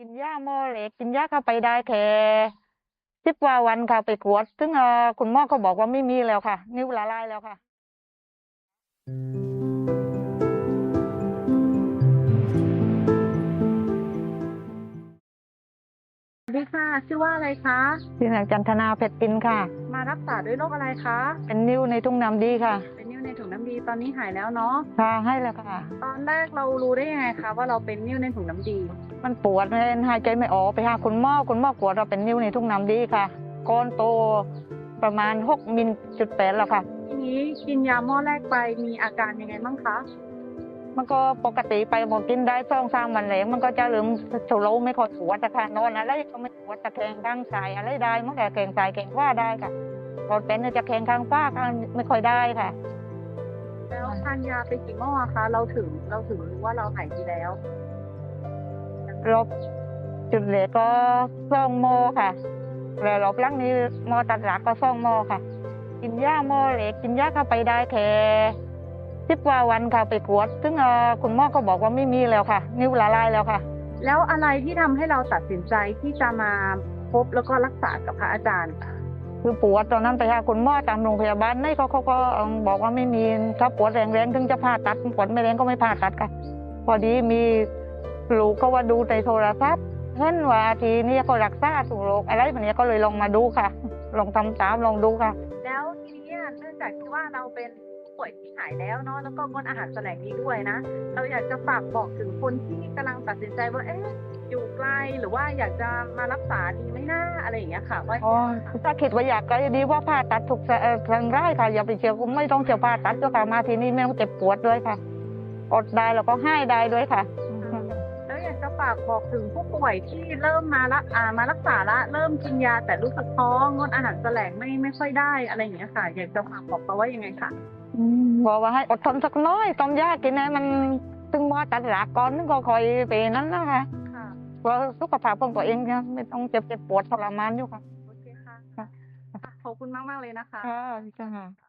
กินยาหมอเหล็กกินยาเข้าไปได้แค่สิบกว่าวันค่ะไปกวด ซึ่งเอ่อคุณหมอก็บอกว่าไม่มีแล้วค่ะ นิ้วละลายแล้วค่ะสวัสดีค่ะ ชื่อว่าอะไรคะชื่อนางจันทนาเพชรอินค่ะ มารักษาด้วยโรคอะไรคะ เป็นนิ้วในทุ่งน้ำดีค่ะเป็ นนิ้วในถุงน้ำดีตอนนี้หายแล้วเนาะค่ะให้แล้วค่ะ ตอนแรกเรารู้ได้ยังไงคะว่าเราเป็นนิ้วในถุงน้ำดี มันปวดเลยหายใจไม่ออกไปหาคุณหมอคุณหมอกวดเราเป็นนิ้วในทุ่งน้ำดีค่ะก้อนโตประมาณหกมิลจุดแปดแล้วค่ะ ทีนี้กินยาหม้อแรกไปมีอาการยังไงบ้างคะมันก็ปกติไปพอกินได้สองสามวันแล้วมันก็จะลืมโฉลไม่ค่อยปวดแต่ค่ะนอนอะไรก็ไม่ปวดตะแคงข้างซ้ายอะไรได้มันแต่แขงซ้ายแขงขวาได้ค่ะพอเป็นจะแขงข้างขวาข้างไม่ค่อยได้ค่ะแล้ว ทานยาไปกี่หม้อคะ เราถึงเราถึงรู้ว่าเราหายดีแล้วรอบจุดเหลือก็สองโมค่ะ แล้วรอบหลังนี้โมตัดหลักก็สองโมค่ะ กินยาโมเหล็กกินยาเข้าไปได้แค่สิบกว่าวันค่ะไปกวด ซึ่งเอ่อคุณหมอก็บอกว่าไม่มีแล้วค่ะ นิ้วละลายแล้วค่ะ แล้วอะไรที่ทำให้เราตัดสินใจที่จะมาพบแล้วก็รักษากับพระอาจารย์คื คือปวดตอนนั้นไปหาคุณหมอตามโรงพยาบาลนี่เขาเขาก็บอกว่าไม่มีถ้าปวดแรงๆถึงจะผ่าตัดปวดไม่แรงก็ไม่ผ่าตัดค่ะพอดีมีลูกก็ว่าดูในโทรศัพท์เห็นว่าทีนี้เขารักษาถูกโรคอะไรแบบนี้ก็เลยลองมาดูค่ะ ลองทำตามลองดูค่ะ แล้วทีนี้เนื่องจากที่ว่าเราเป็นผู้ป่วยที่หายแล้วเนาะแล้วก็งดอาหารแสลงนี้ด้วยนะ เราอยากจะฝากบอกถึงคนที่กำลังตัดสินใจว่าเอ๊ะ อยู่ไกลหรือว่าอยากจะมารักษาดีไหมนะอะไรอย่างเงี้ยค่ะว่าอ๋อถ้าคิดว่าอยากก็ดีว่าผ่าตัดถูกเอ่อทางไร่ค่ะ อย่าไปเชื่อไม่ต้องเชื่อผ่าตัดก็ค่ะมาทีนี้ไม่ต้องเจ็บปวดด้วยค่ะ อดได้แล้วก็ให้ได้ด้วยค่ะ แล้วอยากจะฝากบอกถึงผู้ป่วยที่เริ่มมาละอ่ามารักษาละเริ่มกินยาแต่รู้สึกท้องงดอาหารแสลงไม่ไม่ค่อยได้อะไรอย่างเงี้ยค่ะ อยากจะฝากบอกเขาว่ายังไงคะบอกว่าให้อดทนสักน้อยต้มยากินให้มันตึงหมอตัดหลักก่ เพราะสุขภาพของตัวเองเนี่ยไม่ต้องเจ็บเจ็บปวดทรมานอยู่ค่ะโอเคค่ะอะขอบคุณมากมากๆเลยนะคะค่ะ